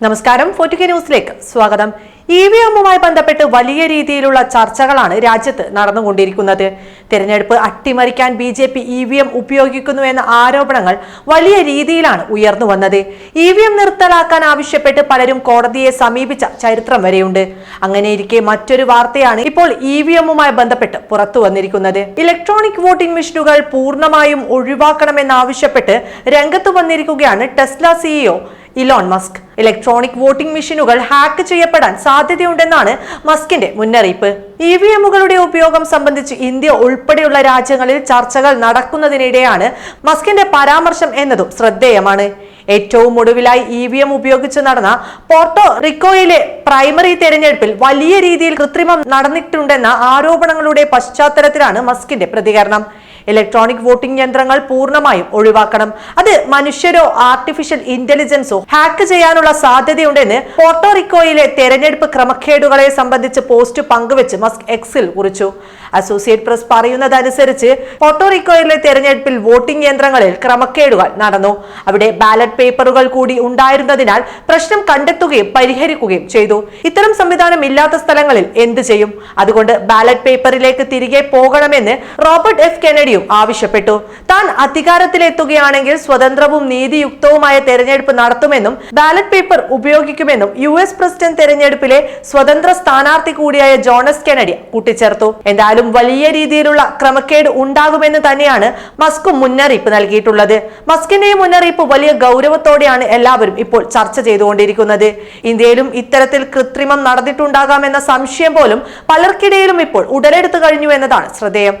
നമസ്കാരം. ഫോർട്ടിക്ക ന്യൂസിലേക്ക് സ്വാഗതം. ഇ വി എമ്മുമായി ബന്ധപ്പെട്ട് വലിയ രീതിയിലുള്ള ചർച്ചകളാണ് രാജ്യത്ത് നടന്നുകൊണ്ടിരിക്കുന്നത്. തിരഞ്ഞെടുപ്പ് അട്ടിമറിക്കാൻ B J P E V M ഉപയോഗിക്കുന്നു എന്ന ആരോപണങ്ങൾ വലിയ രീതിയിലാണ് ഉയർന്നു വന്നത്. ഇ വി എം നിർത്തലാക്കാൻ ആവശ്യപ്പെട്ട് പലരും കോടതിയെ സമീപിച്ച ചരിത്രം വരെയുണ്ട്. അങ്ങനെയിരിക്കെ മറ്റൊരു വാർത്തയാണ് ഇപ്പോൾ ഇ വി എമ്മുമായി ബന്ധപ്പെട്ട് പുറത്തു വന്നിരിക്കുന്നത്. ഇലക്ട്രോണിക് വോട്ടിംഗ് മെഷീനുകൾ പൂർണമായും ഒഴിവാക്കണമെന്നാവശ്യപ്പെട്ട് രംഗത്ത് വന്നിരിക്കുകയാണ് Tesla CEO Elon Musk electronic voting മെഷീനുകൾ ഹാക്ക് ചെയ്യപ്പെടാൻ സാധ്യതയുണ്ടെന്നാണ് മസ്കിന്റെ മുന്നറിയിപ്പ്. ഇ വി എമ്മുകളുടെ ഉപയോഗം സംബന്ധിച്ച് ഇന്ത്യ ഉൾപ്പെടെയുള്ള രാജ്യങ്ങളിൽ ചർച്ചകൾ നടക്കുന്നതിനിടെയാണ് മസ്കിന്റെ പരാമർശം എന്നതും ശ്രദ്ധേയമാണ്. ഏറ്റവും ഒടുവിലായി ഇ വി എം ഉപയോഗിച്ച് നടന്ന പോർട്ടോ റിക്കോയിലെ പ്രൈമറി തെരഞ്ഞെടുപ്പിൽ വലിയ രീതിയിൽ കൃത്രിമം നടന്നിട്ടുണ്ടെന്ന ആരോപണങ്ങളുടെ പശ്ചാത്തലത്തിലാണ് മസ്കിന്റെ പ്രതികരണം. ഇലക്ട്രോണിക് വോട്ടിംഗ് യന്ത്രങ്ങൾ പൂർണമായും ഒഴിവാക്കണം. അത് മനുഷ്യരോ ആർട്ടിഫിഷ്യൽ ഇന്റലിജൻസോ ഹാക്ക് ചെയ്യാനുള്ള സാധ്യതയുണ്ടെന്ന് പോർട്ടോറിക്കോയിലെ തെരഞ്ഞെടുപ്പ് ക്രമക്കേടുകളെ സംബന്ധിച്ച് പോസ്റ്റ് പങ്കുവച്ച് മസ്ക് എക്സിൽ കുറിച്ചു. അസോസിയേറ്റ് പ്രസ് പറയുന്നതനുസരിച്ച് പോർട്ടോറിക്കോയിലെ തെരഞ്ഞെടുപ്പിൽ വോട്ടിംഗ് യന്ത്രങ്ങളിൽ ക്രമക്കേടുകൾ നടന്നു. അവിടെ ബാലറ്റ് പേപ്പറുകൾ കൂടി ഉണ്ടായിരുന്നതിനാൽ പ്രശ്നം കണ്ടെത്തുകയും പരിഹരിക്കുകയും ചെയ്തു. ഇത്തരം സംവിധാനം ഇല്ലാത്ത സ്ഥലങ്ങളിൽ എന്ത് ചെയ്യും? അതുകൊണ്ട് ബാലറ്റ് പേപ്പറിലേക്ക് തിരികെ പോകണമെന്ന് റോബർട്ട് എഫ് കെനഡിയും ആവശ്യപ്പെട്ടു. താൻ അധികാരത്തിലെത്തുകയാണെങ്കിൽ സ്വതന്ത്രവും നീതിയുക്തവുമായ തെരഞ്ഞെടുപ്പ് നടത്തുമെന്നും ബാലറ്റ് പേപ്പർ ഉപയോഗിക്കുമെന്നും യു എസ് പ്രസിഡന്റ് തെരഞ്ഞെടുപ്പിലെ സ്വതന്ത്ര സ്ഥാനാർത്ഥി കൂടിയായ ജോണസ് കെനഡി കൂട്ടിച്ചേർത്തു. എന്തായാലും വലിയ രീതിയിലുള്ള ക്രമക്കേട് ഉണ്ടാകുമെന്ന് തന്നെയാണ് മസ്കും മുന്നറിയിപ്പ് നൽകിയിട്ടുള്ളത്. മസ്കിന്റെ മുന്നറിയിപ്പ് വലിയ ഗൗരവത്തോടെയാണ് എല്ലാവരും ഇപ്പോൾ ചർച്ച ചെയ്തുകൊണ്ടിരിക്കുന്നത്. ഇന്ത്യയിലും ഇത്തരത്തിൽ കൃത്രിമം നടന്നിട്ടുണ്ടാകാമെന്ന സംശയം പോലും പലർക്കിടയിലും ഇപ്പോൾ ഉടലെടുത്തു കഴിഞ്ഞു എന്നതാണ് ശ്രദ്ധേയം.